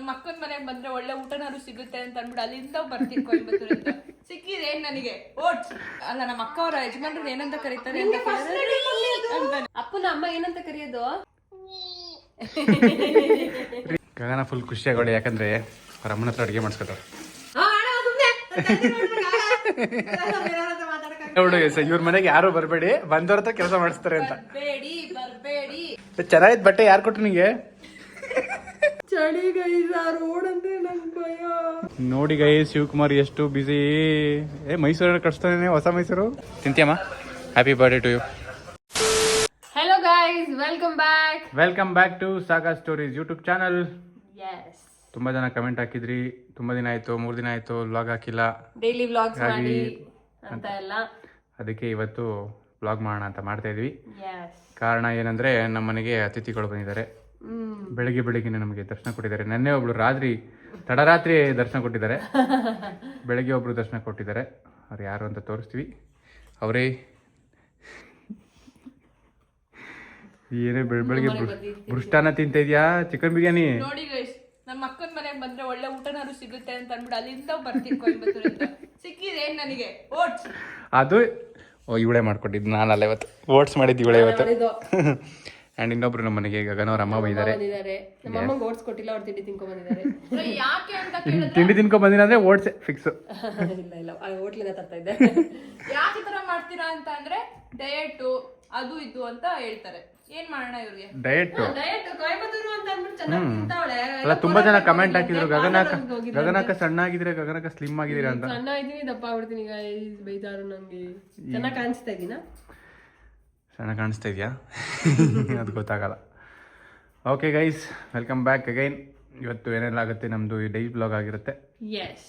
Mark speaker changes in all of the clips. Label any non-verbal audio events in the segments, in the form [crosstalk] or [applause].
Speaker 1: ನಮ್ಮ ಅಕ್ಕನ ಮನೆಗೆ ಬಂದ್ರೆ ಒಳ್ಳೆ ಊಟನಾರು ಸಿಗುತ್ತೆ ಅಂತ ಅಂದ್ಬಿಟ್ಟು ಅಲ್ಲಿಂದ ಬರ್ತೀನಿ ಕೊಯಂಬತ್ತೂರಿಂದ ಸಿಕ್ಕಿದೆ ಏನ್ ನನಗೆ. ಓಟ್. ಅಲ್ಲ ನಮ್ಮ ಅಕ್ಕ ಅವರ ಯಜಮಾನ್ರು ಏನಂತ ಕರೀತಾರೆ ಅಂತ
Speaker 2: ಅಪ್ಪನ ಅಮ್ಮ ಏನಂತ ಕರೆಯೋದು?
Speaker 3: ಗಗನ ಫುಲ್ ಖುಷಿಯಾಗೋಳೆ ಯಾಕಂದ್ರೆ ಅವ್ರ ಅಮ್ಮನ ಹತ್ರ ಅಡುಗೆ ಮಾಡಿಸ್ಕೊತಾರೆ. ನೋಡು ಇವ್ರ ಮನೆಗೆ ಯಾರು ಬರಬೇಡಿ ಬಂದವ್ರ ಹತ್ರ ಕೆಲಸ ಮಾಡಿಸ್ತಾರೆ ಅಂತ.
Speaker 1: ಬೇಡಿ ಬರ್ಬೇಡಿ.
Speaker 3: ಚೆನ್ನಾಗಿದ್ ಬಟ್ಟೆ ಯಾರು ಕೊಟ್ರು ನಿಂಗೆ?
Speaker 2: ಚಳಿ ಗೈಸ ರೋಡ್ ಅಂದ್ರೆ ನಂಗೆ ಭಯ.
Speaker 3: ನೋಡಿ ಗೈ ಶಿವಕುಮಾರ್ ಎಷ್ಟು ಬಿಸಿ ಏ ಮೈಸೂರಲ್ಲಿ ಕಟ್ಸ್ತಾನೆ ಹೊಸ Mysuru? ತಿಂತೀಯಮ್ಮ happy birthday to you
Speaker 2: hello guys welcome back
Speaker 3: welcome back to saga stories YouTube channel
Speaker 2: yes
Speaker 3: ತುಂಬಾ ಜನ ಕಮೆಂಟ್ ಹಾಕಿದ್ರಿ. ತುಂಬಾ ದಿನ ಆಯ್ತು ಮೂರ್ ದಿನ ಆಯ್ತು ವ್ಲಾಗ್ ಹಾಕಿಲ್ಲ.
Speaker 2: ಡೈಲಿ ವ್ಲಾಗ್ಸ್ ಮಾಡಿ ಅಂತ. ಎಲ್ಲ.
Speaker 3: ಅದಕ್ಕೆ ಇವತ್ತು ವ್ಲಾಗ್ ಮಾಡೋಣ ಅಂತ ಮಾಡ್ತಾ ಇದ್ವಿ.
Speaker 2: ಎಸ್
Speaker 3: ಕಾರಣ ಏನಂದ್ರೆ ನಮ್ಮ ಮನೆಗೆ ಅತಿಥಿಗಳು ಬಂದಿದ್ದಾರೆ. ಬೆಳಿಗ್ಗೆ ಬೆಳಿಗ್ಗೆ ನಮಗೆ ದರ್ಶನ ಕೊಟ್ಟಿದ್ದಾರೆ. ನೆನ್ನೆ ಒಬ್ಳು ರಾತ್ರಿ ತಡರಾತ್ರಿ ದರ್ಶನ ಕೊಟ್ಟಿದ್ದಾರೆ. [laughs] ಬೆಳಗ್ಗೆ ಒಬ್ರು ದರ್ಶನ ಕೊಟ್ಟಿದ್ದಾರೆ. ಅವ್ರು ಯಾರು ಅಂತ ತೋರಿಸ್ತೀವಿ. ಅವರೇ. ಏನೇ ಬೆಳ ಬೆಳಿಗ್ಗೆ ಬೃಷ್ಟಾನ ತಿಂತ ಇದೆಯಾ? ಚಿಕನ್ ಬಿರಿಯಾನಿ?
Speaker 1: ನೋಡಿ ಗೈಸ್ ನಮ್ಮ ಅಕ್ಕನ ಮನೆಗೆ ಬಂದ್ರೆ ಒಳ್ಳೆ ಊಟನಾದ್ರು ಸಿಗುತ್ತೆ ಅಂತ ಅಂದ್ಬಿಟ್ಟು ಅಲ್ಲಿಂದ ಬರ್ತೀನಿ ಕೊಯಂಬತ್ತೂರಿಂದ ಸಿಕ್ಕಿದೆ ನನಗೆ? ಓಟ್ಸ್.
Speaker 3: ಅದು ಓ ಇವಳೇ ಮಾಡ್ಕೊಟ್ಟಿದ್ದು. ಅಲ್ಲ ಇವತ್ತು. ಓಟ್ಸ್ ಮಾಡಿದ್ದು ಇವಳೆ ಇವತ್ತು. [laughs] ಆ್ಯಂಡ್ ಇನ್ನೊಬ್ರು ನಮ್ಮ ಮನೆಗೆ ಗಗನ ಅವ್ರ ಅಮ್ಮ
Speaker 2: ಬಂದಿದ್ದಾರೆ. ನಮ್ಮ ಅಮ್ಮಂಗೆ ಓಡಿಸ್ಕೊಟ್ಟಿಲ್ಲ ಅವ್ರು ತಿಂಡಿ ತಿನ್ಕೊಂಡ್ ಬಂದಿದ್ದಾರೆ
Speaker 1: ಯಾಕೆ ಅಂತ
Speaker 3: ತಿಂಡಿ ತಿನ್ಕೊ ಬಂದಿನ ಅಂದ್ರೆ ಓಟ್ಸ್ ಫಿಕ್ಸ್
Speaker 2: ಇಲ್ಲ ಇಲ್ಲ ಹೋಟ್ಲಿಂದ ತರ್ತಾ ಇದ್ದೆ.
Speaker 1: ಯಾಕೆ ತರ ಮಾಡ್ತೀರಾ ಅಂತ ಅಂದ್ರೆ ಡಯಟ್ ಅದು ಇದು ಅಂತ ಹೇಳ್ತಾರೆ. ಏನ್ ಮಾಡೋಣ ಇವ್ರಿಗೆ?
Speaker 3: ಡಯಟ್
Speaker 2: ಡಯಟ್ ಕೊಯಂಬತ್ತೂರು ಅಂತ ಅಂದ್ಬಿಟ್ಟು ಚೆನ್ನಾಗಿ ತಿಂತಾವಳೆ.
Speaker 3: ಅಲ್ಲ ತುಂಬಾ ಜನ ಕಮೆಂಟ್ ಹಾಕಿದ್ರು ಗಗನಕ ಗಗನಕ ಸಣ್ಣ ಆಗಿದ್ರೆ ಗಗನಕ ಸ್ಲಿಮ್ ಆಗಿದ್ದೀರಾ ಅಂತ.
Speaker 2: ಸಣ್ಣ ಇದ್ದೀನಿ ದಪ್ಪ ಆಗ್ಬಿಡ್ತೀನಿ ಈಗ ಬೈತಾರು ನಂಗೆ. ಚೆನ್ನಾಗಿ ಕಾಣಿಸ್ತಾ ಇದ್ದೀನಾ
Speaker 3: ಸಣ್ಣ ಕಾಣಿಸ್ತಾ ಇದೆಯಾ? [laughs] ಅದು ಗೊತ್ತಾಗಲ್ಲ. Okay guys welcome back again ಇವತ್ತು ಏನೆಲ್ಲ ಆಗುತ್ತೆ? ನಮ್ಮದು ಈ ಡೈ ಬ್ಲಾಗ್ ಆಗಿರುತ್ತೆ.
Speaker 2: ಎಸ್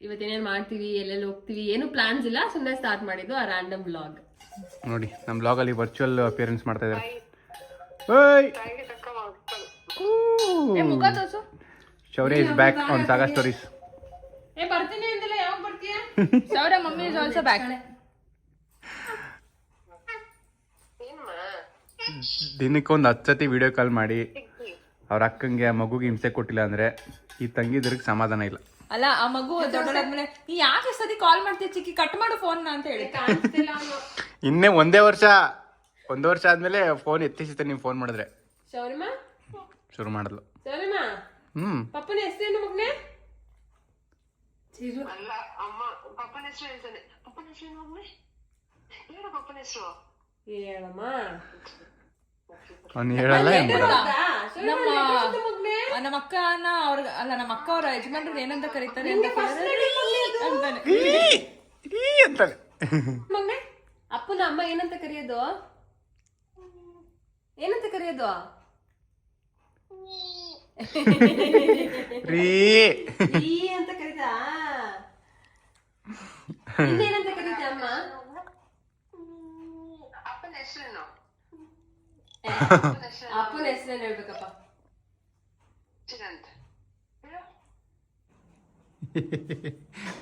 Speaker 2: ಇವತ್ತೇನೇನು ಮಾಡ್ತೀವಿ ಎಲ್ಲೆಲ್ಲಿ ಹೋಗ್ತೀವಿ ಏನು ಪ್ಲಾನ್ಸ್ ಇಲ್ಲ ಸುಮ್ಮನೆ ಸ್ಟಾರ್ಟ್ ಮಾಡಿದ್ದು ಆ ರ್ಯಾಂಡಮ್ ಬ್ಲಾಗ್
Speaker 3: ನೋಡಿ ನಮ್ಮ ಬ್ಲಾಗಲ್ಲಿ ವರ್ಚುವಲ್ ಅಪಿಯರೆನ್ಸ್ ಮಾಡ್ತಾ ಇದ್ದಾರೆ. ಓಯ್
Speaker 1: ಮುಖ ತೋರ್ಸು.
Speaker 3: Shaurya is back on saga stories
Speaker 2: ಏ ಬರ್ತೀನಿ ಅಂದಿಲ್ಲ ಯಾವಾಗ ಬರ್ತೀಯ? [laughs]
Speaker 1: ಸೌರ ಮಮ್ಮಿ ಇಸ್ ಆಲ್ಸೋ ಬ್ಯಾಕ್
Speaker 3: ದಿನಕ್ಕೊಂದು ಹತ್ತು ಸತಿ ವಿಡಿಯೋ ಕಾಲ್ ಮಾಡಿ ಅವ್ರ ಅಕ್ಕಂಗೆ ಆ ಮಗುಗೆ ಹಿಂಸೆ ಕೊಟ್ಟಿಲ್ಲ ಅಂದ್ರೆ ಈ ತಂಗಿದ್ರಿಗೆ ಸಮಾಧಾನ ಇಲ್ಲ.
Speaker 1: ಅಲ್ಲ ಆ ಮಗು ದೊಡ್ಡದಾದ್ಮೇಲೆ ನೀ ಯಾಕೆ ಸತಿ ಕಾಲ್ ಮಾಡ್ತೀಯ ಚಿಕ್ಕಿ? ಕಟ್ ಮಾಡು ಫೋನ್ ಅಂತ ಹೇಳಿ.
Speaker 3: ಇನ್ನೇ ಒಂದೇ ವರ್ಷ ಒಂದು ವರ್ಷ ಆದ್ಮೇಲೆ ಫೋನ್ ಎತ್ತಿಸುತ್ತೆ ನೀವು ಫೋನ್ ಮಾಡಿದ್ರೆ. ಶುರು
Speaker 2: ಮಾಡಲು
Speaker 3: ಹ್ಮ್.
Speaker 2: ಪಪ್ಪನ ಹೆಸರೇನು ಮಗನೆ?
Speaker 4: ಅಲ್ಲ ಅಮ್ಮ ಪಪ್ಪನ ಹೆಸರು ಹೇಳ್ತಾನೆ. ಪಪ್ಪನ ಹೆಸರು ಹೇಳು ಪಪ್ಪನ ಹೆಸರು.
Speaker 2: ಹೇಳಮ್ಮ.
Speaker 3: ಅವ್ನು ಹೇಳಲ್ಲ
Speaker 1: ನಮ್ಮ ನಮ್ಮ ಅಕ್ಕನ ಅವ್ರ ಅಲ್ಲ ನಮ್ಮ ಅಕ್ಕ ಅವರ ಯಜಮಾನ್ರು ಏನಂತ ಕರೀತಾರೆ ಅಂತ ಅಂತಾನೆ.
Speaker 3: ಅಂತಾನೆ.
Speaker 2: ಮಗನೆ ಅಪ್ಪನ ಅಮ್ಮ ಏನಂತ ಕರೆಯೋದು? ಏನಂತ ಕರೆಯೋದು?
Speaker 3: ರೀ
Speaker 2: ಅಂತ ಕರೀತಾ? ಇನ್ನೇನಂತ ಕರೀತಾ ಅಮ್ಮ?
Speaker 4: ಅಪ್ಪನ ಹೆಸರೇನು?
Speaker 2: ಅಪ್ಪನ ಹೆಸರೇನು ಹೇಳ್ಬೇಕಪ್ಪ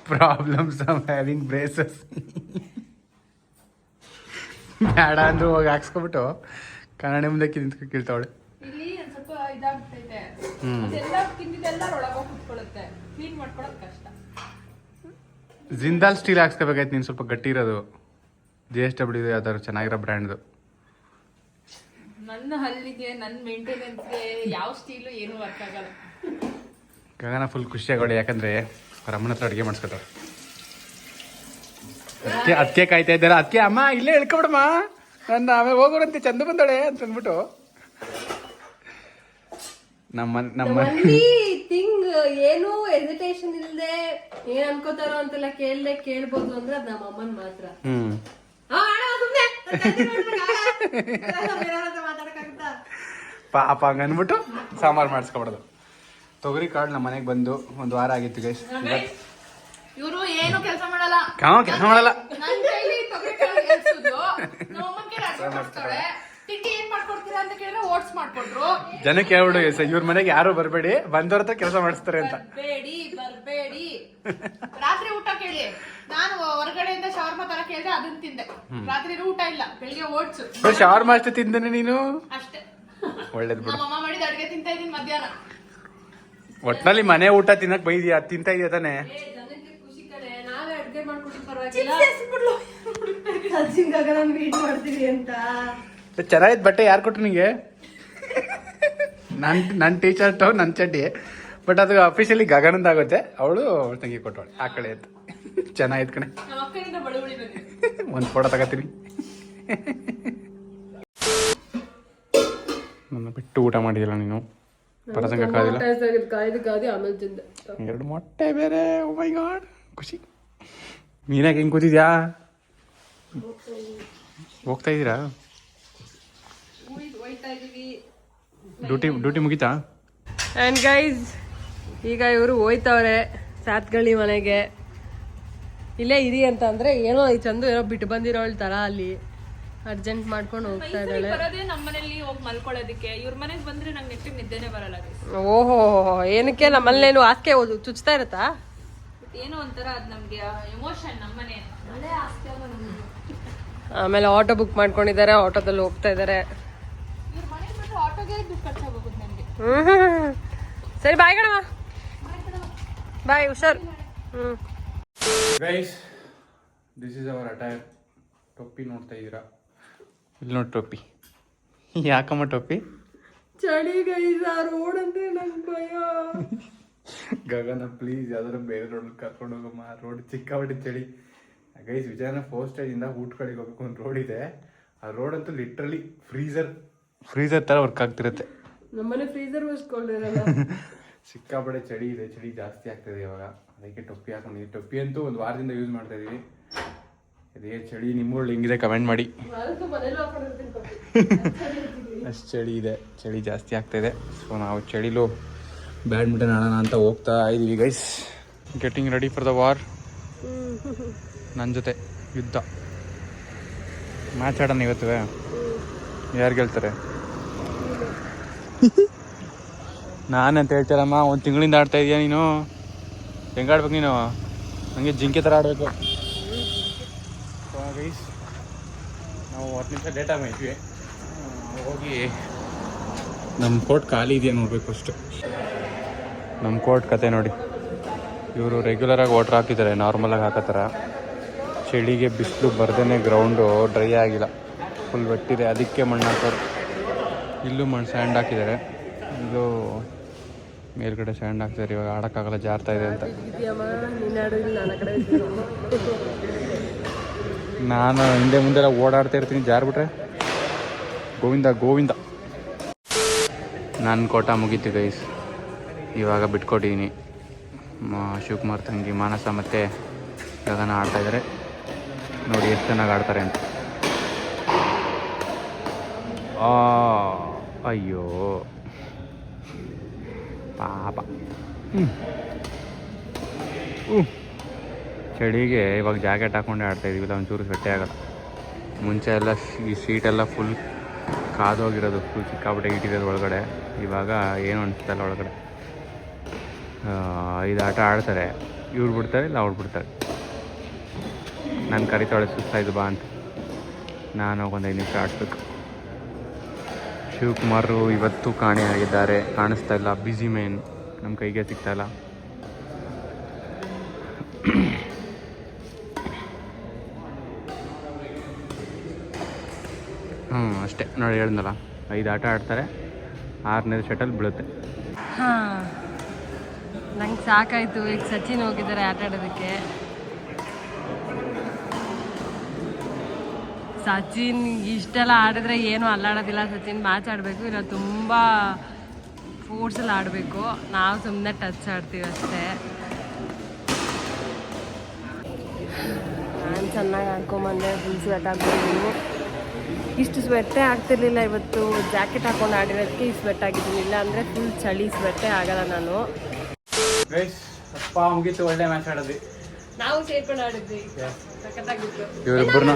Speaker 3: ಪ್ರಾಬ್ಲಮ್ಸ್ ಆಮ್ ಹ್ಯಾವಿಂಗ್ ಬ್ರೇಸಸ್ ಬೇಡ ಅಂದ್ರೆ ಹೋಗಿ ಹಾಕ್ಸ್ಕೊಬಿಟ್ಟು ಕನ್ನಡ ಮುಂದಕ್ಕೆ ನಿಂತ್ಕೊ ಕೇಳ್ತಾವಳೆ
Speaker 1: ಇಲ್ಲಿ ಒಂದ್ ಸ್ವಲ್ಪ ಇದಾಗ್ತೈತೆ ಅದೆಲ್ಲ ತಿಂದಿದ್ದೆಲ್ಲ ಒಳಗೋಗಿ ಕುತ್ಕೊಳ್ಳುತ್ತೆ. ಕ್ಲೀನ್ ಮಾಡ್ಕೊಳಕ್ ಕಷ್ಟ.
Speaker 3: ಜಿಂದಾಲ್ ಸ್ಟೀಲ್ ಹಾಕ್ಸ್ಕೋಬೇಕಾಯ್ತು ನೀನು ಸ್ವಲ್ಪ ಗಟ್ಟಿ ಇರೋದು. ಜಿ ಎಸ್ ಡಬ್ಲ್ಯೂ ಯಾವ್ದಾದ್ರು ಚೆನ್ನಾಗಿರೋ ಬ್ರ್ಯಾಂಡ್ದು
Speaker 1: ನನ್ನ ಹಲ್ಲಿಗೆ ನನ್ನ ಮೇಂಟೆನೆನ್ಸ್ಗೆ ಯಾವ ಸ್ಟೀಲು ಏನು ವರ್ಕ್ ಆಗಲ್ಲ.
Speaker 3: ಗಗನ ಫುಲ್ ಖುಷಿಯಾಗೋಳೆ ಯಾಕಂದ್ರೆ ಅವ್ರ ಅಮ್ಮನ ಹತ್ರ ಅಡುಗೆ ಮಾಡಿಸ್ಕೊತಾರೆ ಅದಕ್ಕೆ ಅದಕ್ಕೆ ಕಾಯ್ತಾ ಇದ್ದಾರೆ? ಅದಕ್ಕೆ ಅಮ್ಮ ಇಲ್ಲೇ ಹೇಳ್ಕೊಬಿಡಮ್ಮ ನನ್ನ ಆಮೇಲೆ ಹೋಗೋರಂತೆ ಚಂದ ಬಂದಳೆ ಅಂತ ಅಂದ್ಬಿಟ್ಟು ನಮ್ಮ ನಮ್ಮ
Speaker 2: ಥಿಂಗ್ ಏನು ಎಸಿಟೇಷನ್ ಇಲ್ಲದೆ ಏನ್ ಅನ್ಕೋತಾರೋ ಅಂತೆಲ್ಲ ಕೇಳ್ದೆ ಕೇಳ್ಬೋದು ಅಂದ್ರೆ ಅದ್ ನಮ್ಮ ಅಮ್ಮನ್ ಮಾತ್ರ.
Speaker 3: ಹ್ಮ್
Speaker 2: ಆ, ಅಣ್ಣ, ಸುಮ್ನೆ. ಬೇರೆಯವ್ರ ಹತ್ರ ಮಾತಾಡಕ್ಕಾಗುತ್ತಾ?
Speaker 3: ಪಾಪ ಹಂಗ ಅಂದ್ಬಿಟ್ಟು ಸಾಂಬಾರು ಮಾಡಿಸ್ಕೊಬಾರ್ದು. ತೊಗರಿ ಕಾಳು ನಮ್ಮ ಮನೆಗೆ ಬಂದು ಒಂದು ವಾರ ಆಗಿತ್ತು ಗೈಸ್
Speaker 1: ಇವರು ಏನು ಕೆಲಸ ಮಾಡಲ್ಲ.
Speaker 3: ಕೆಲಸ ಮಾಡಲ್ಲ? ಜನಕ್ಕೆ ಹೇಳ್ಬಿಡು guys, ಇವ್ರ ಮನೆಗೆ ಯಾರು ಬರಬೇಡಿ ಬಂದವ್ರ ಹತ್ರ ಕೆಲಸ ಮಾಡಿಸ್ತಾರೆ ಅಂತ.
Speaker 1: ಬರ್ಬೇಡಿ ರಾತ್ರಿ ಊಟ ಕೇಳಿ. ನಾನು ಹೊರಗಡೆಯಿಂದ ಶವರ್ಮ ತರ ಕೇಳಿದೆ ಅದನ್ನ ತಿಂದೆ. ರಾತ್ರಿ ಊಟ ಇಲ್ಲ ಬೆಳಿಗ್ಗೆ ಓಟ್ಸು.
Speaker 3: ಶವರ್ಮ ಅಷ್ಟೇ ತಿಂದೇನೆ ನೀನು?
Speaker 1: ಅಷ್ಟೇ.
Speaker 3: ಒಳ್ಳೇದು ಬಿಡು.
Speaker 1: ನಮ್ಮ ಅಮ್ಮ ಮಾಡಿದ ಅಡ್ಗೆ ತಿಂತಾ ಇದೀನಿ ಮಧ್ಯಾಹ್ನ.
Speaker 3: ಒಟ್ನಲ್ಲಿ ಮನೆ ಊಟ ತಿನ್ನಕ್ ಬೈದ್ಯಾ? ತಿಂತಾ ಇದೆಯಾ ತಾನೆ? ಚೆನ್ನಾಗಿತ್ತು ಬಟ್ಟೆ ಯಾರು ಕೊಟ್ರು ನಿಂಗೆ? ನನ್ ನನ್ನ ಟೀ ಶರ್ಟ್ ನನ್ನ ಚಡ್ಡಿ. ಬಟ್ ಅದು ಅಫಿಷಿಯಲಿ ಗಗನಂದ ಆಗುತ್ತೆ. ಅವಳು ತಂಗಿ ಕೊಟ್ಟವಳು. ಆ ಕಡೆ ಆಯ್ತು ಚೆನ್ನಾಗಿತ್ತು ಕಣೆ. ಒಂದು ಫೋಟೋ ತಗೋತೀನಿ. ನನ್ನ ಬಿಟ್ಟು ಊಟ ಮಾಡಿದಿಲ್ಲ ನೀನು? ಪರಸಂಗ ಕಾದಿಲ್ಲ
Speaker 2: ಕಾಯ್ದು ಕಾಯ್ದು ಆಮೇಲೆ ತಿಂದೆ.
Speaker 3: ಎರಡು ಮೊಟ್ಟೆ ಬೇರೆ ಓ ಮೈ ಗಾಡ್ ಖುಷಿ. ನೀನಾಗ ಹೆಂಗ್ ಕೂತಿದ್ಯಾ? ಹೋಗ್ತಾ ಇದ್ದೀರಾ? ಡ್ಯೂಟಿ ಡ್ಯೂಟಿ ಮುಗೀತಾ?
Speaker 2: ಆ್ಯಂಡ್ ಗೈಸ್ ಈಗ ಇವರು ಹೋಯ್ತವ್ರೆ ಸಾತ್ಗಳಿ ಮನೆಗೆ. ಇಲ್ಲೇ ಇರಿ ಅಂತ ಅಂದರೆ ಏನೋ ಈ ಚಂದು ಏನೋ ಬಿಟ್ಟು ಬಂದಿರೋಳ್ ಥರ ಅಲ್ಲಿ. ಅರ್ಜೆಂಟ್ ಮಾಡ್ಕೊಂಡು ಹೋಗ್ತಾ ಇದ್ದಾಳೆ.
Speaker 1: ಬರೋದೇ ನಮ್ಮ ಮನೇಲಿ ಹೋಗಿ ಮಲ್ಕೊಳ್ಳೋದಕ್ಕೆ. ಇವ್ರ ಮನೆಗೆ ಬಂದ್ರೆ ನಂಗೆ ನೆಟ್ಟಿಗೆ ನಿದ್ದೆನೆ ಬರಲ್ಲ.
Speaker 2: ಓಹೋ ಏನಕ್ಕೆ? ನಮ್ಮಲ್ಲೇನು ಆಸ್ಕೆ ಓದು ಚುಚ್ತಾ ಇರತ್ತಾ?
Speaker 1: ಏನೋ ಒಂಥರ ಅದು ನಮಗೆ ಎಮೋಷನ್ ನಮ್ಮನೆ ಮನೆ. ಆಸ್ತಿ ಅಲ್ಲ
Speaker 2: ಆಮೇಲೆ ಆಟೋ ಬುಕ್ ಮಾಡ್ಕೊಂಡಿದ್ದಾರೆ ಆಟೋದಲ್ಲಿ ಹೋಗ್ತಾ ಇದ್ದಾರೆ.
Speaker 1: ಇವ್ರ ಮನೆಗೆ ಬಿಟ್ರೆ ಆಟೋಗೆ ದುಡ್ಡು ಖರ್ಚಾಗೋಗುತ್ತೆ ನಮ್ಗೆ?
Speaker 2: ಹ್ಮ್. ಸರಿ ಬಾಯ್ ಕಣವ ಬಾಯ್ ಹುಷಾರ್. ಹ್ಮ್.
Speaker 3: Guys this is our attire ಟೊಪ್ಪಿ ನೋಡ್ತಾ ಇದ್ದೀರಾ? ಇಲ್ಲಿ ನೋಡಿ ಟೋಪಿ. ಯಾಕಮ್ಮ ಟೋಪಿ.
Speaker 2: ಚಳಿ ಗೈಸ್ ರೋಡ್ ಅಂದ್ರೆ ನಂಗೆ ಭಯ.
Speaker 3: ಗಗನ ಪ್ಲೀಸ್ ಯಾವ್ದಾದ್ರು ಬೇರೆ ರೋಡ್ ಕರ್ಕೊಂಡು ಹೋಗಮ್ಮ. ರೋಡ್ ಚಿಕ್ಕಾಪಟ್ಟಿ ಚಳಿ. ಗೈಸ್ ವಿಜಯನ ಫೋರ್ ಸ್ಟೇಜಿಂದ ಕಡೆಗೆ ಹೋಗ್ಬೇಕು ಒಂದು ರೋಡ್ ಇದೆ. ಆ ರೋಡ್ ಅಂತೂ ಲಿಟ್ರಲಿ ಫ್ರೀಸರ್ ಫ್ರೀಸರ್ ಥರ ವರ್ಕ್ ಆಗ್ತಿರುತ್ತೆ.
Speaker 2: ನಮ್ಮನೆ ಫ್ರೀಸರ್ ಉಳಿಸ್ಕೊಂಡಿರಲ್ಲ
Speaker 3: ಸಿಕ್ಕಾಪಟ್ಟೆ [laughs] ಚಳಿ ಇದೆ. ಚಳಿ ಜಾಸ್ತಿ ಆಗ್ತದೆ ಇವಾಗ. ಅದಕ್ಕೆ ಟೊಪ್ಪಿ ಹಾಕೊಂಡಿದ್ದೀವಿ ಟೊಪ್ಪಿ ಅಂತೂ ಒಂದು ವಾರದಿಂದ ಯೂಸ್ ಮಾಡ್ತಾ ಇದೀವಿ. ಇದೇ ಚಳಿ ನಿಮ್ಮೂಳು ಹಿಂಗಿದೆ? ಕಮೆಂಟ್ ಮಾಡಿ. ಅಷ್ಟು ಚಳಿ ಇದೆ. ಚಳಿ ಜಾಸ್ತಿ ಆಗ್ತಾಯಿದೆ ಸೊ ನಾವು ಚಳಿಲು ಬ್ಯಾಡ್ಮಿಂಟನ್ ಆಡೋಣ ಅಂತ ಹೋಗ್ತಾ ಇದ್ದೀವಿ guys getting ready for the war ನನ್ನ ಜೊತೆ ಯುದ್ಧ. ಮ್ಯಾಚ್ ಆಡೋಣ ಇವತ್ತು ಯಾರು ಗೆಲ್ತಾರೆ? ನಾನಂತ ಹೇಳ್ತಾರಮ್ಮ ಒಂದು ತಿಂಗಳಿಂದ ಆಡ್ತಾ ಇದೀಯ ನೀನು? ಹೆಂಗಾಡ್ಬೇಕು ನೀನು? ಹಂಗೆ ಜಿಂಕೆ ಥರ ಆಡಬೇಕು ಗೈಸ್ ನಾವು ಹತ್ತು ನಿಮಿಷ ಡೇಟಾ ಆಗಿದ್ವಿ ಹೋಗಿ. ನಮ್ಮ ಕೋರ್ಟ್ ಖಾಲಿ ಇದೆಯಾ ನೋಡಬೇಕು ಅಷ್ಟು. ನಮ್ಮ ಕೋರ್ಟ್ ಕತೆ ನೋಡಿ. ಇವರು ರೆಗ್ಯುಲರಾಗಿ ವಾಟ್ರ್ ಹಾಕಿದ್ದಾರೆ ನಾರ್ಮಲಾಗಿ ಹಾಕತ್ತಾರ. ಚಳಿಗೆ ಬಿಸಿಲು ಬರ್ದೇ ಗ್ರೌಂಡು ಡ್ರೈ ಆಗಿಲ್ಲ. ಫುಲ್ ವೆಟ್ಟಿದೆ ಅದಕ್ಕೆ ಮಣ್ಣು ಹಾಕೋರು. ಇಲ್ಲೂ ಮಣ್ಣು ಸ್ಯಾಂಡ್ ಹಾಕಿದ್ದಾರೆ. ಇದು ಮೇಲ್ಗಡೆ ಸ್ಯಾಂಡ್ ಹಾಕ್ತಾರೆ. ಇವಾಗ ಆಡೋಕ್ಕಾಗಲ್ಲ ಜಾರ್ತಾ ಇದೆ ಅಂತ.
Speaker 2: ನೀನು
Speaker 3: ನಾನು ಹಿಂದೆ ಮುಂದೆ ಎಲ್ಲ ಓಡಾಡ್ತಾ ಇರ್ತೀನಿ. ಜಾರ್ಬಿಟ್ರೆ ಗೋವಿಂದ ಗೋವಿಂದ. ನನ್ನ ಕೋಟ ಮುಗೀತು ಗೈಸ್ ಇವಾಗ ಬಿಟ್ಕೊಟ್ಟಿದ್ದೀನಿ ಶಿವಕುಮಾರ್ ತಂಗಿ ಮಾನಸ ಮತ್ತು ಗಗನ ಆಡ್ತಾ ಇದ್ದಾರೆ ನೋಡಿ ಎಷ್ಟು ಚೆನ್ನಾಗಿ ಆಡ್ತಾರೆ ಅಂತ. ಅಯ್ಯೋ. ಪಾಪ. ಹ್ಞೂ ಹ್ಮ್. ಚಳಿಗೆ ಇವಾಗ ಜಾಕೆಟ್ ಹಾಕೊಂಡೆ ಆಡ್ತಾ ಇದೀವಿ ಒಂಚೂರು ಸೆಟ್ಟೆ ಆಗಲ್ಲ. ಮುಂಚೆ ಎಲ್ಲ ಈ ಸೀಟೆಲ್ಲ ಫುಲ್ ಕಾದೋಗಿರೋದು ಫುಲ್ ಸಿಕ್ಕಾಪಟ್ಟೆ ಇಟ್ಟಿರೋದು ಒಳಗಡೆ. ಇವಾಗ ಏನು ಅನಿಸ್ತಲ್ಲ ಒಳಗಡೆ. ಇದು ಆಟ ಆಡ್ತಾರೆ. ಇವ್ರು ಬಿಡ್ತಾರೆ, ಇಲ್ಲ ಅವ್ರು ಬಿಡ್ತಾರೆ. ನಾನು ಕರಿತಾಳೆ ಸುಸ್ತಾಯಿತು ಬಾ ಅಂತ. ನಾನು ಒಂದು ಐದು ನಿಮಿಷ ಆಡ್ಬೇಕು. ಶಿವಕುಮಾರು ಇವತ್ತು ಕಾಣೆಯಾಗಿದ್ದಾರೆ ಕಾಣಿಸ್ತಾ ಇಲ್ಲ ಬ್ಯುಸಿ ಮೇನ್ ನಮ್ಮ ಕೈಗೆ ಸಿಗ್ತಾ ಹ್ಞೂ, ಅಷ್ಟೇ. ನೋಡಿ ಹೇಳಿದ್ನಲ್ಲ ಐದು ಆಟ ಆಡ್ತಾರೆ. ಆರನೇದು ಶಟಲ್ ಬೀಳುತ್ತೆ.
Speaker 2: ಹಾಂ. ನಂಗೆ ಸಾಕಾಯಿತು. ಈಗ ಸಚಿನ್ ಹೋಗಿದ್ದಾರೆ ಆಟ ಆಡೋದಕ್ಕೆ. ಸಚಿನ್ ಇಷ್ಟೆಲ್ಲ ಆಡಿದ್ರೆ ಏನು ಅಲ್ಲಾಡೋದಿಲ್ಲ. ಸಚಿನ್ ಮ್ಯಾಚ್ ಆಡಬೇಕು. ಇಲ್ಲ, ತುಂಬ ಫೋರ್ಸಲ್ಲಿ ಆಡಬೇಕು. ನಾವು ಸುಮ್ಮನೆ ಟಚ್ ಆಡ್ತೀವಿ ಅಷ್ಟೇ. ನಾನು ಚೆನ್ನಾಗಿ ಆಡ್ಕೊಂಬಂದೆ. ಫುಲ್ ಸ್ವೆಟ್ ಆಗ್ಬಿಟ್ಟಿದ್ದೀನಿ ಇಷ್ಟು ಸ್ವೆಟ್ಟೇ ಆಗ್ತಿರ್ಲಿಲ್ಲ ಇವತ್ತು. ಜಾಕೆಟ್ ಹಾಕೊಂಡು ಆಡಿರೋದಕ್ಕೆ ಈ ಸ್ವೆಟ್ ಆಗಿದ್ದೀನಿ ಇಲ್ಲ ಅಂದರೆ ಫುಲ್ ಚಳಿ ಸ್ವೆಟ್ಟೇ ಆಗಲ್ಲ ನಾನು.
Speaker 3: ಅಪ್ಪ ಮುಗೀತು ಒಳ್ಳೆ ಮ್ಯಾಚ್ ಆಡಿದ್ವಿ
Speaker 2: ನಾವು ಸೇರ್ಕೊಂಡು ಆಡಿದ್ವಿ.
Speaker 3: ಇವರಿಬ್ಬರನ್ನ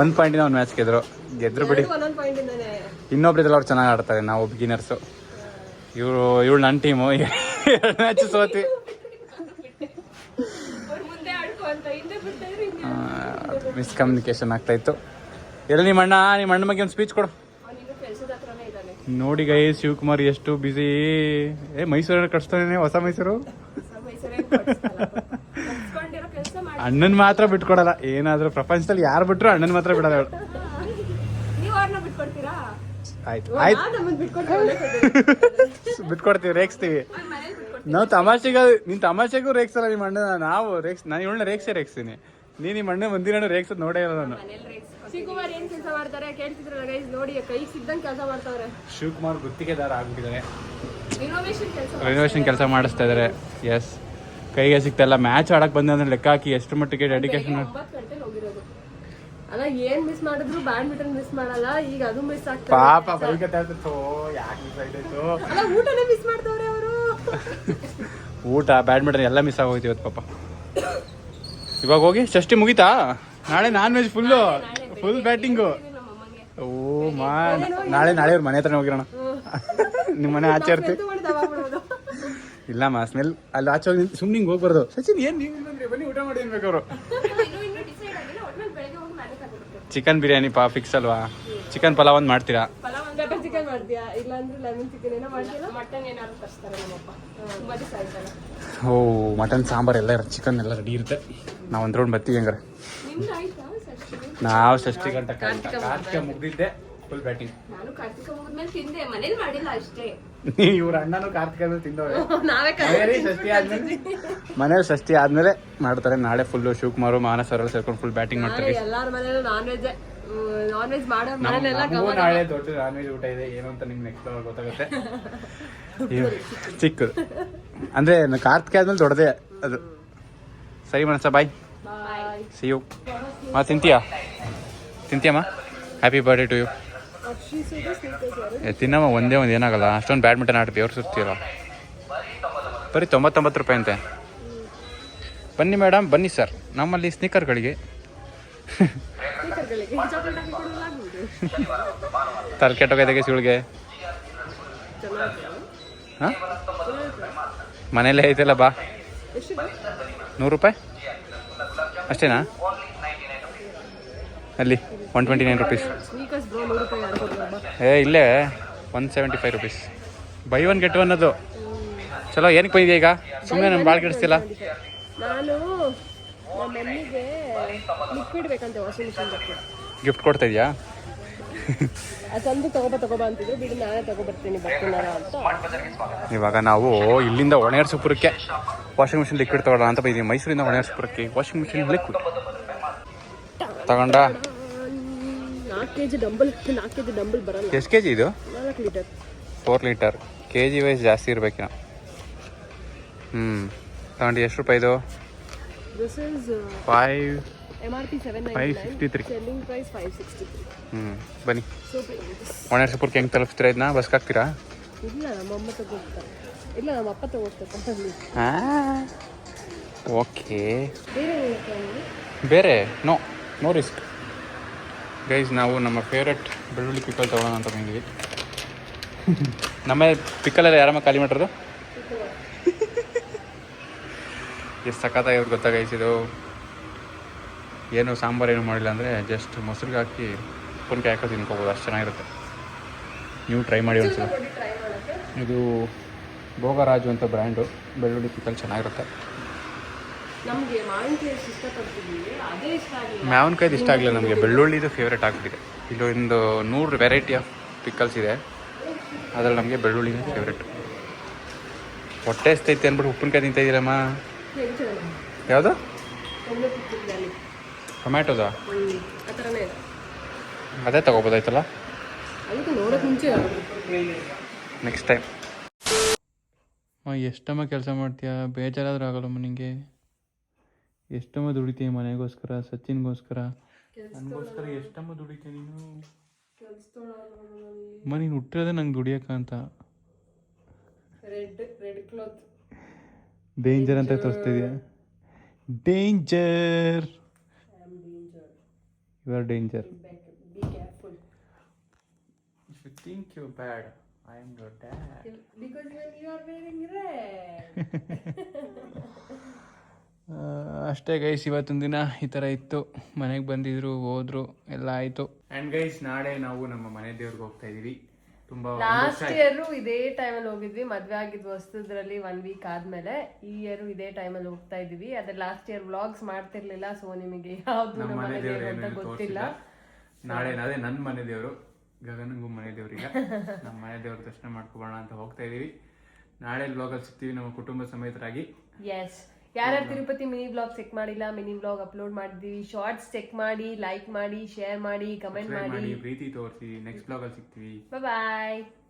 Speaker 3: ಒಂದು ಪಾಯಿಂಟಿನ ಒಂದು ಮ್ಯಾಚ್ ಗೆದ್ರು. ಗೆದ್ರು ಬಿಡಿ.
Speaker 2: ಒಂದೊಂದು ಪಾಯಿಂಟ್ ಇಂದಾನೆ.
Speaker 3: ಇನ್ನೊಬ್ರಿದ್ರಲ್ಲಿ ಅವ್ರು ಚೆನ್ನಾಗಿ ಆಡ್ತಾರೆ ನಾವು ಬಿಗಿನರ್ಸು ಇವ್ರು ಇವಳು ನನ್ನ ಟೀಮು ಎರಡು ಮ್ಯಾಚ್ ಸೋತ್ವಿ
Speaker 1: ಮುಂದೆ ಆಡ್ಕೊ ಅಂತ. ಹಿಂದೆ ಬಿಟ್ಟಿದ್ರೆ
Speaker 3: ಮಿಸ್ಕಮ್ಯುನಿಕೇಶನ್ ಆಗ್ತಾ ಇತ್ತು. ಎಲ್ಲಿ ನಿಮ್ಮ ಅಣ್ಣ ನಿಮ್ಮ ಅಣ್ಣ ಬಗ್ಗೆ ಒಂದು ಸ್ಪೀಚ್ ಕೊಡು. ನೋಡಿ ಗೈ ಶಿವಕುಮಾರ್ ಎಷ್ಟು ಬ್ಯುಸಿ ಏ ಮೈಸೂರಲ್ಲಿ ಕಟ್ಸ್ತಾನೆ ಹೊಸ ಮೈಸೂರು? ಅಣ್ಣನ್ ಮಾತ್ರ ಬಿಟ್ಕೊಡಲ್ಲ. ಏನಾದ್ರೂ ಪ್ರಪಂಚದಲ್ಲಿ ಯಾರು ಬಿಟ್ರು ಅಣ್ಣನ್ ಮಾತ್ರ ಬಿಡಲ್ಲ ಅವ್ಳು. ಆಯ್ತು ಆಯ್ತು. [laughs] ಬಿಟ್ಕೊಡ್ತೀವಿ ರೇಗಿಸ್ತೀವಿ. ನಾವು ತಮಾಷೆಗೆ ನಿನ್ ತಮಾಷೆಗೂ ರೇಕ್ಸಲ್ಲ ನಿಮ್ಮ ಅಣ್ಣ ನಾವು ರೇಗ್ಸ್ ನಾನು ಇವಳನ್ನ ರೇಗ್ಸೇ ರೇಕ್ಸ್ತೀನಿ ನೀ ನಿಮ್ಮ ಅಣ್ಣ ಮಂದಿರ ರೇಗ್ಸೋದು ನೋಡೇ ಇಲ್ಲ ನಾನು.
Speaker 2: ಶಿವಕುಮಾರ್ ಏನ್ ಕೆಲಸ ಮಾಡ್ತಾರೆ ಕೇಳ್ತಿದ್ರಲ್ಲ ಗೈಸ್ ನೋಡಿ ಕೈ ಸಿದ್ದಂಗ್ ಕೆಲಸ ಮಾಡ್ತಾವ್ರೆ.
Speaker 3: ಶಿವಕುಮಾರ್ ಗುತ್ತಿಗೆದಾರ ಆಗ್ಬಿಟ್ಟಿದ್ದಾರೆ
Speaker 2: ರಿನೋವೇಷನ್ ಕೆಲಸ
Speaker 3: ರೆನೋವೇಷನ್ ಕೆಲಸ ಮಾಡಿಸ್ತಾ ಇದಾರೆ. ಎಸ್ ಕೈಗೆ ಸಿಗ್ತಾ ಮ್ಯಾಚ್ ಆಡಕ್ ಬಂದ ಅಂದ್ರೆ ಲೆಕ್ಕ ಹಾಕಿ ಎಷ್ಟು ಮಟ್ಟಿಗೆ ಡೆಡಿಕೇಶನ್
Speaker 2: ಅಲ್ಲ ಏನ್ ಮಿಸ್ ಮಾಡಿದ್ರು ಬ್ಯಾಡ್ಮಿಂಟನ್ ಮಿಸ್ ಮಾಡಲ್ಲ ಈಗ ಅದು ಮಿಸ್ ಆಗ್ತದೆ
Speaker 3: ಪಾಪ ಬೈಕತ್ತೆ ಆಗ್ತಿತ್ತು ಯಾಕೆ ಮಿಸ್ ಆಯ್ತಾಯ್ತು?
Speaker 2: ಅಲ್ಲ ಊಟನೇ ಮಿಸ್ ಮಾಡ್ತಾವ್ರೆ ಅವರು.
Speaker 3: ಊಟ ಬ್ಯಾಡ್ಮಿಂಟನ್ ಎಲ್ಲ ಮಿಸ್ ಆಗೋಯ್ತು ಇವತ್ತು ಪಾಪ. ಇವಾಗ ಹೋಗಿ ಷಷ್ಟಿ ಮುಗೀತಾ? ನಾಳೆ non veg full full batting ಓ ಮಾ ನಾಳೆ ನಾಳೆ ಅವ್ರ ಮನೆ ಹತ್ರ ಹೋಗಿರೋಣ. ನಿಮ್ಮ ಮನೆ ಆಚೆ ಇರ್ತೀವಿ ಮಾ ಸ್ಮೆಲ್ ಅಲ್ಲಿ ಆಚೆ ಹೋಗಿ ಸುಮ್ಮನೆ ಹಿಂಗೆ ಹೋಗ್ಬಾರ್ದು ಸಚಿನ್ ಏನ್ ನೀವು ಇಲ್ಲಂದ್ರೆ ಬನ್ನಿ ಊಟ ಮಾಡಿ ಅವರು ಚಿಕನ್ ಬಿರಿಯಾನಿ ಪಾ ಫಿಕ್ಸ್ ಅಲ್ವಾ? ಚಿಕನ್ ಪಲಾವ್ ಒಂದು ಮಾಡ್ತೀರಾ?
Speaker 2: ಪೆಪ್ಪರ್ ಚಿಕನ್ ಮಾಡ್ತೀಯಾ ಇಲ್ಲ ಅಂದ್ರೆ ಲೆಮನ್ ಚಿಕನ್ ಏನೋ ಮಾಡ್ತೀಯಲ್ಲ ಮಟನ್ ಏನಾದ್ರು ತರ್ಸ್ತಾರೆ ನಮ್ಮಪ್ಪ ತುಂಬಾ ದಿವಸ
Speaker 3: ಓ ಮಟನ್ ಸಾಂಬಾರ್ ಎಲ್ಲ ಇರುತ್ತೆ. ಚಿಕನ್ ಎಲ್ಲ ರೆಡಿ ಇರುತ್ತೆ. ನಾವು ಒಂದು ರೌಂಡ್ ಬರ್ತೀವಿ ಹಂಗಾರೆ. ನಾವು ಷಷ್ಠಿ ಗಂಟ ಕಾರ್ತಿಕ ಮುಗ್ದಿದ್ದೆ ಫುಲ್ ಬ್ಯಾಟಿಂಗ್
Speaker 1: ನಾನು ಕಾರ್ತಿಕ ಮುಗಿದ್ಮೇಲೆ ತಿಂದೆ ಮನೇಲಿ ಮಾಡಿಲ್ಲ ಅಷ್ಟೇ.
Speaker 3: ಇವ್ರ ಅಣ್ಣನು ಕಾರ್ತಿಕ ತಿಂದವ್ರೆ.
Speaker 2: ನಾವೇ
Speaker 3: ಷಷ್ಠಿ ಆದ್ಮೇಲೆ ಮನೇಲಿ ಷಷ್ಠಿ ಆದ್ಮೇಲೆ ಮಾಡ್ತಾರೆ ನಾಳೆ ಫುಲ್ ಶಿವಕುಮಾರ್ ಮಾನಸ್ ಅವರೆಲ್ಲ ಸೇರ್ಕೊಂಡು ಫುಲ್ ಬ್ಯಾಟಿಂಗ್ ಮಾಡ್ತಾರೆ.
Speaker 2: ಎಲ್ಲಾರ ಮನೇಲೂ ನಾನ್ ವೆಜ್ ನಾನ್ ವೆಜ್ ಮಾಡೋ ಮನೇಲೆಲ್ಲ
Speaker 3: ನಮಗೂ ನಾಳೆ ದೊಡ್ಡ ನಾನ್ ವೆಜ್ ಊಟ ಇದೆ ಏನು ಅಂತ ನಿಮ್ಗೆ ನೆಕ್ಸ್ಟ್ ಗೊತ್ತಾಗುತ್ತೆ. [laughs] ಚಿಕ್ಕದು ಅಂದ್ರೆ ಕಾರ್ತಿಕ ಆದ್ಮೇಲೆ ದೊಡ್ಡದೇ ಅದು. ಸರಿ ಮನಸ ಬಾಯ್ ಸಿ ಯು ಮಾ ತಿಂತೀಯಾ ತಿಂತೀಯಮ್ಮ ಹ್ಯಾಪಿ ಬರ್ಡೇ ಟು ಯು ತಿನ್ನಮ್ಮ ಒಂದೇ ಒಂದು ಏನಾಗಲ್ಲ. ಅಷ್ಟೊಂದು ಬ್ಯಾಡ್ಮಿಂಟನ್ ಆಡ್ತೀವಿ ಅವ್ರು ಸುತ್ತೀರ? ಬರೀ ತೊಂಬತ್ತೊಂಬತ್ತು ರೂಪಾಯಿ ಅಂತೆ ಬನ್ನಿ ಮೇಡಮ್ ಬನ್ನಿ ಸರ್. ನಮ್ಮಲ್ಲಿ ಸ್ನೀಕರ್ಗಳಿಗೆ. ತಲೆ ಕೆಟ್ಟೋಗೈತೆ ಸಿಗಳಿಗೆ ಹಾಂ? ಮನೇಲೇ ಐತಲ್ಲ ಬಾ. ನೂರು ರೂಪಾಯಿ? ಅಷ್ಟೇನಾ? ಅಲ್ಲಿ ಒನ್ ಟ್ವೆಂಟಿ ನೈನ್ ರುಪೀಸ್ ಏ ಇಲ್ಲೇ one seventy five rupees buy one get one ಅದು. ಚಲೋ ಏನಕ್ಕೆ ಬಂದಿದೆ ಈಗ? ಸುಮ್ಮನೆ ನಮ್ಮ ಭಾಳ ಕೆಡಿಸ್ತಿಲ್ಲ. ಗಿಫ್ಟ್ ಕೊಡ್ತಾ ಇದೆಯಾ?
Speaker 2: ತಂದು ತಗೋಬ ತಗೋಬ ಅಂತಿದ್ರು. ಬಿಡಿ ನಾನೇ ತಗೊಬರ್ತೀನಿ ಬರ್ತೀನಾರ ಅಂತ.
Speaker 3: ಇವಾಗ ನಾವು ಇಲ್ಲಿಂದ ಒಣಗರ್ಸಪುರಕ್ಕೆ ವಾಷಿಂಗ್ ಮಿಷಿನ್ ಲಿಕ್ವಿಡ್ ತಗೊಳ್ಳೋಣ ಅಂತ ಬಂದಿದ್ದೀವಿ. ಮೈಸೂರಿಂದ ಒಣಗರ್ಸಪುರಕ್ಕೆ ವಾಷಿಂಗ್ ಮಿಷಿನ್ ಲಿಕ್ವಿಡ್ ತಗೊಂಡ?
Speaker 2: ನಾಲ್ಕು ಕೆ ಜಿ ಡಂಬಲ್ ನಾಲ್ಕು ಕೆ ಜಿ ಡಂಬಲ್ ಬರಲ್ಲ.
Speaker 3: ಎಷ್ಟು ಕೆ ಜಿ ಇದು?
Speaker 2: ನಾಲ್ಕು litre.
Speaker 3: Four litre. K G wise ಜಾಸ್ತಿ ಇರಬೇಕೇನೋ ಹ್ಞೂ ತಗೊಂಡು ಎಷ್ಟು ರೂಪಾಯಿ
Speaker 2: is
Speaker 3: five
Speaker 2: M R P seven
Speaker 3: five sixty three
Speaker 2: selling price five sixty three
Speaker 3: ಹ್ಞೂ ಬನ್ನಿ. ಒಣೆರ್ಸುಪುರಕ್ಕೆ ಹೆಂಗೆ ತಲುಪಿಸ್ತೀರಾ ಇದನ್ನ ಬಸ್ಗೆ ಹಾಕ್ತೀರಾ?
Speaker 2: ಇಲ್ಲ ನಮ್ಮ ಅಮ್ಮ ತಗೋತಾರೆ. ಇಲ್ಲ ನಮ್ಮ ಅಪ್ಪ ತಗೋತಾರೆ
Speaker 3: ಓಕೆ
Speaker 2: ಬೇರೆ
Speaker 3: ನೋ ನೋ ರಿಸ್ಕ್ ಗೈಸ್ ನಾವು ನಮ್ಮ ಫೇವ್ರೆಟ್ ಬೆಳ್ಳುಳ್ಳಿ ಪಿಕಲ್ ತೊಗೊಳೋಣ ಅಂತ ಬಂದಿದ್ವಿ. [laughs] ನಮ್ಮ ಪಿಕ್ಕಲೆಲ್ಲ ಯಾರಮ್ಮ ಖಾಲಿ ಮಾಡಿರೋದು? [laughs] ಎಷ್ಟು ಸಖತ್ತಾಗಿರೋದು ಗೊತ್ತಾಗೈಸಿದು ಏನು ಸಾಂಬಾರು ಏನು ಮಾಡಿಲ್ಲ ಅಂದರೆ ಜಸ್ಟ್ ಮೊಸರಿಗೆ ಹಾಕಿ ಉಪ್ಪಿನಕಾಯಿ ಹಾಕೋ ತಿನ್ಕೋಬೋದು ಅಷ್ಟು ಚೆನ್ನಾಗಿರುತ್ತೆ. ನೀವು ಟ್ರೈ ಮಾಡಿ ಒಂದ್ಸಲ. ಇದು ಭೋಗರಾಜು ಅಂತ ಬ್ರ್ಯಾಂಡು ಬೆಳ್ಳುಳ್ಳಿ ಪಿಕಲ್ ಚೆನ್ನಾಗಿರುತ್ತೆ. ಮಾವಿನಕಾಯ್ದು ಇಷ್ಟ ಆಗಲಿಲ್ಲ ನಮಗೆ ಬೆಳ್ಳುಳ್ಳಿದು ಫೇವ್ರೇಟ್ ಆಗ್ತಿದೆ ಇದು ಒಂದು ನೂರು ವೆರೈಟಿ ಆಫ್ ಪಿಕ್ಕಲ್ಸ್ ಇದೆ. ಅದರಲ್ಲಿ ನಮಗೆ ಬೆಳ್ಳುಳ್ಳಿನೇ ಫೇವ್ರೇಟ್ ಹೊಟ್ಟೆ ಎಸ್ತೈತೆ ಅಂದ್ಬಿಟ್ಟು ಉಪ್ಪಿನಕಾಯಿ ತಿಂತಾ ಇದ್ದೀರಮ್ಮ ಯಾವುದು? ಟೊಮ್ಯಾಟೋದಾ
Speaker 2: ಆ ಥರನೇ ಇದೆ.
Speaker 3: ಅದೇ ತಗೋಬೋದಾಯ್ತಲ್ಲ
Speaker 2: ಅದಕ್ಕೆ ನೋಡೋಕೆ ಮುಂಚೆ
Speaker 3: ನೆಕ್ಸ್ಟ್ ಟೈಮ್ ಎಷ್ಟಮ್ಮ ಕೆಲಸ ಮಾಡ್ತೀಯ? ಬೇಜಾರಾದ್ರೂ ಆಗಲ್ಲಮ್ಮ ನಿಂಗೆ. ಎಷ್ಟಮ್ಮ ದುಡಿತೀಯ ಮನೆಗೋಸ್ಕರ ಸಚಿನ್ಗೋಸ್ಕರ? ನನಗೋಸ್ಕರ ಎಷ್ಟಮ್ಮ ದುಡಿತೀಯ ನೀನು? ಅಮ್ಮ ನೀನು ಹುಟ್ಟಿರೋದೇ ನಂಗೆ ದುಡಿಯಕ್ಕ ಅಂತ.
Speaker 2: ರೆಡ್ ರೆಡ್ ಕ್ಲಾತ್
Speaker 3: ಡೇಂಜರ್ ಅಂತ ತೋರಿಸ್ತಿದ್ಯಾ danger you are danger
Speaker 2: careful
Speaker 3: if you think you bad I am your dad
Speaker 2: because when you are wearing red
Speaker 3: ಅಷ್ಟೇ ಗೈಸ್ ಇವತ್ತೊಂದು ದಿನ ಈ ಥರ ಇತ್ತು. ಮನೆಗೆ ಬಂದಿದ್ರು ಹೋದ್ರು ಎಲ್ಲ ಆಯಿತು. ಆ್ಯಂಡ್ ಗೈಸ್ ನಾಳೆ ನಾವು ನಮ್ಮ ಮನೆ ದೇವ್ರಿಗೆ ಹೋಗ್ತಾ ಇದ್ದೀವಿ
Speaker 2: ಲಾಸ್ಟ್ ಇಯರ್ ಇದೇ ಟೈಮಲ್ಲಿ ಹೋಗಿದ್ವಿ. ಮದ್ವೆ ಆಗಿದ್ ಹೊಸದ್ರಲ್ಲಿ ಒನ್ ವೀಕ್ ಆದ್ಮೇಲೆ ಈ ಇಯರ್ ಇದೇ ಟೈಮಲ್ಲಿ ಹೋಗ್ತಾ ಇದೀವಿ ಅದ್ರ ಲಾಸ್ಟ್ ಇಯರ್ ವ್ಲಾಗ್ಸ್ ಮಾಡ್ತಿರ್ಲಿಲ್ಲ ಸೊ ನಿಮಗೆ ಯಾವ್ದು
Speaker 3: ಮನೆ ದೇವ್ರು
Speaker 2: ಅಂತ ಗೊತ್ತಿಲ್ಲ.
Speaker 3: ನಾಳೆ ಅದೇ ನನ್ನ ಮನೆ ದೇವರು ಗಗನಗೂ ಮನೆ ದೇವ್ರಿಗೆ [laughs] ನಮ್ಮ ಮನೆ ದೇವ್ರ ದರ್ಶನ ಮಾಡ್ಕೋಬೋಣ ಅಂತ ಹೋಗ್ತಾ ಇದೀವಿ ನಾಳೆ ಬ್ಲಾಗಲ್ಲಿ ಸಿಗ್ತೀವಿ ನಮ್ಮ ಕುಟುಂಬ ಸಮೇತರಾಗಿ.
Speaker 2: ಎಸ್ ಯಾರ್ಯಾರು ತಿರುಪತಿ ಮಿನಿ ಬ್ಲಾಗ್ ಚೆಕ್ ಮಾಡಿಲ್ಲ ಮಿನಿ ಬ್ಲಾಗ್ ಅಪ್ಲೋಡ್ ಮಾಡಿದೀವಿ ಶಾರ್ಟ್ಸ್ ಚೆಕ್ ಮಾಡಿ ಲೈಕ್ ಮಾಡಿ ಶೇರ್ ಮಾಡಿ ಕಮೆಂಟ್
Speaker 3: ಮಾಡಿ. ಪ್ರೀತಿ ತೋರಿಸಿ ನೆಕ್ಸ್ಟ್ ಬ್ಲಾಗಲ್ಲಿ ಸಿಗ್ತೀವಿ.
Speaker 2: ಬಾಯ್